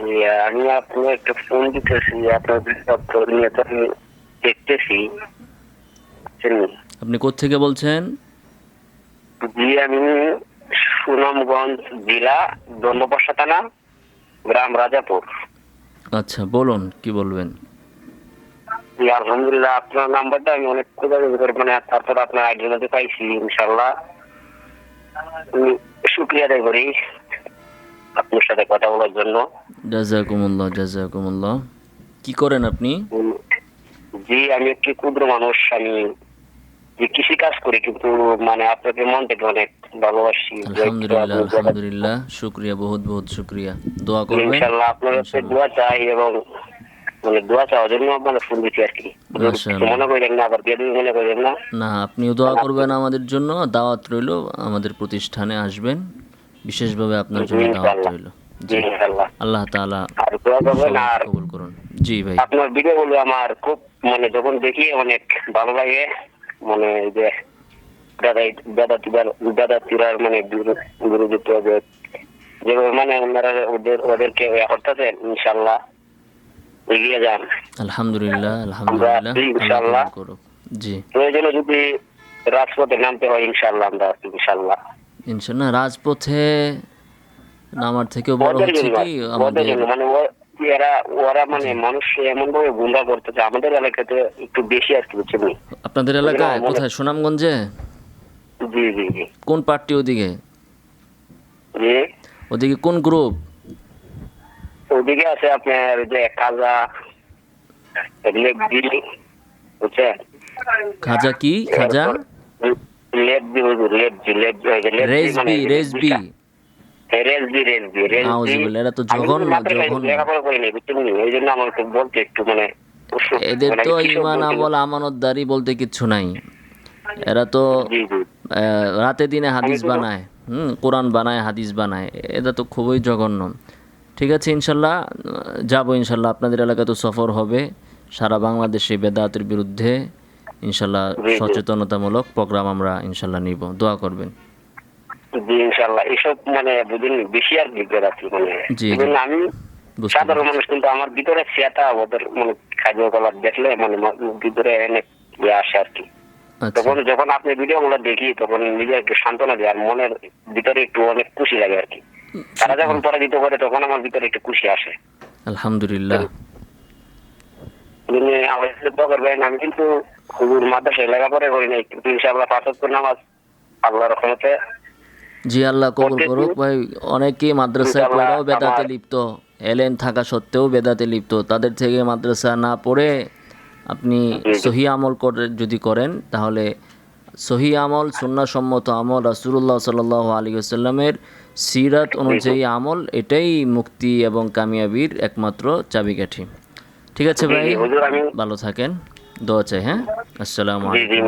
আমি আপনার একটা ফোন দিতেছি আপনার বিজ্ঞাপন নিয়ে তো আমি দেখতেছি। আপনি কোত্থেকে বলছেন? জি আমি সুনামগঞ্জ জেলা দণ্ডপাশা থানা গ্রাম রাজাপুর। আচ্ছা বলুন কি বলবেন? আলহামদুলিল্লাহ আপনার নাম্বারটা আমি অনেক খোঁজাখুঁজি করে মানে তারপর আপনার আইডির মধ্যে পাইছি ইনশাল্লাহ শুক্রিয়া আদায় করি। আপনার সাথে কথা বলার জন্য। জাজাকুমুল্লাহ জাজাকুমুল্লাহ। কি করেন আপনি? জি আমি একটি ক্ষুদ্র মানুষ আমি যে কৃষি কাজ করি কিন্তু মানে আপনাকে মন থেকে অনেক ভালোবাসি। আলহামদুলিল্লাহ আলহামদুলিল্লাহ শুক্রিয়া বহুত বহুত শুক্রিয়া। দোয়া করবেন? ইনশাল্লাহ আপনার কাছে দোয়া চাই এবং মানে দোয়া চাওয়ার জন্য আপনার ফোন দিচ্ছি আর কি। মনে করেন না আবার বেদবি মনে করেন না। না আপনিও দোয়া করবেন আমাদের জন্য। দাওয়াত রইল আমাদের প্রতিষ্ঠানে আসবেন। বিশেষভাবে আপনার জন্য দাওয়াত রইল। আল্লাহ তাআলা আর দোয়া করবেন আর কবুল করুন। জি ভাই। আপনার ভিডিও গুলো আমার খুব মানে যখন দেখি অনেক ভালো লাগে। মানে যে দাদা দাদা তিরার দাদা তিরার মানে যেভাবে মানে ওনারা ওদের ওদেরকে করতেছেন ইনশাল্লাহ এগিয়ে যান। আলহামদুলিল্লাহ আলহামদুলিল্লাহ। জি। প্রয়োজনে যদি রাজপথে নামতে হয় ইনশাল্লাহ আমরা ইনশাল্লাহ ইনশাল্লাহ রাজপথে নামার থেকেও বড় হচ্ছে কি আমাদের মানে ও- এরা ওরা মানে মানুষ এমন ভাবে গুন্ডা করতেছে আমাদের এলাকাতে একটু বেশি আর কি বুঝছেন আপনাদের এলাকায় কোথায় সুনামগঞ্জে? জি জি জি। কোন পার্টি ওদিকে? জি। ওদিকে কোন গ্রুপ? ওদিকে আছে আপনার যে খাজা লেবজি বুঝছেন? খাজা কি? খাজা? হুজুর রেজবি মানে রেজবি রেজবি রেজবি রেজবি এরা তো আমি জঘন্য, লেখাপড়া করিনি বুঝছেন নি? জন্য আমার একটু বলতে একটু এদের মানে তো ইমান আমল আমানতদারি বলতে কিচ্ছু নাই। এরা তো রাতে দিনে হাদিস বানায় হুম কোরআন বানায় হাদিস বানায় এটা তো খুবই জঘন্য। ঠিক আছে ইনশাল্লাহ যাব ইনশাল্লাহ আপনাদের এলাকায় তো সফর হবে সারা বাংলাদেশে বেদাতের বিরুদ্ধে। ইনশাল্লাহ সচেতনতামূলক প্রোগ্রাম আমরা ইনশাল্লাহ নিব। দোয়া করবেন। জি ইনশাল্লাহ। এসব মানে বুঝুন বেশি আর দিকদার আছে মানে। জি। আমি সাধারণ মানুষ কিন্তু আমার ভিতরে সেটা ওদের মানে খাদ্য কলার দেখলে মানে ভিতরে অনেক ইয়ে আসে আর কি। আচ্ছা। তখন যখন আপনি ভিডিও গুলো দেখি তখন নিজে একটু সান্ত্বনা দেয় আর মনের ভিতরে একটু অনেক খুশি লাগে আর কি। তারা যখন পরাজিত করে তখন আমার ভিতরে একটু খুশি আসে। আলহামদুলিল্লাহ। আমি কিন্তু হুজুর মাদ্রাসায় লেখাপড়া করি নাই কিন্তু ইনশাআল্লাহ পাঁচ ওয়াক্ত নামাজ আল্লাহর রহমতে জি আল্লাহ কবুল করুক ভাই অনেকেই মাদ্রাসায় পড়াও বেদাতে লিপ্ত এলেন থাকা সত্ত্বেও বেদাতে লিপ্ত তাদের থেকে মাদ্রাসা না পড়ে আপনি সহি আমল করে যদি করেন তাহলে সহি আমল সুন্নাসম্মত আমল রাসুল্লাহ সাল আলী আসাল্লামের সিরাত অনুযায়ী আমল এটাই মুক্তি এবং কামিয়াবির একমাত্র চাবিকাঠি। ঠিক আছে ভাই ভালো থাকেন। দোয়া চাই হ্যাঁ আসসালামু জি জি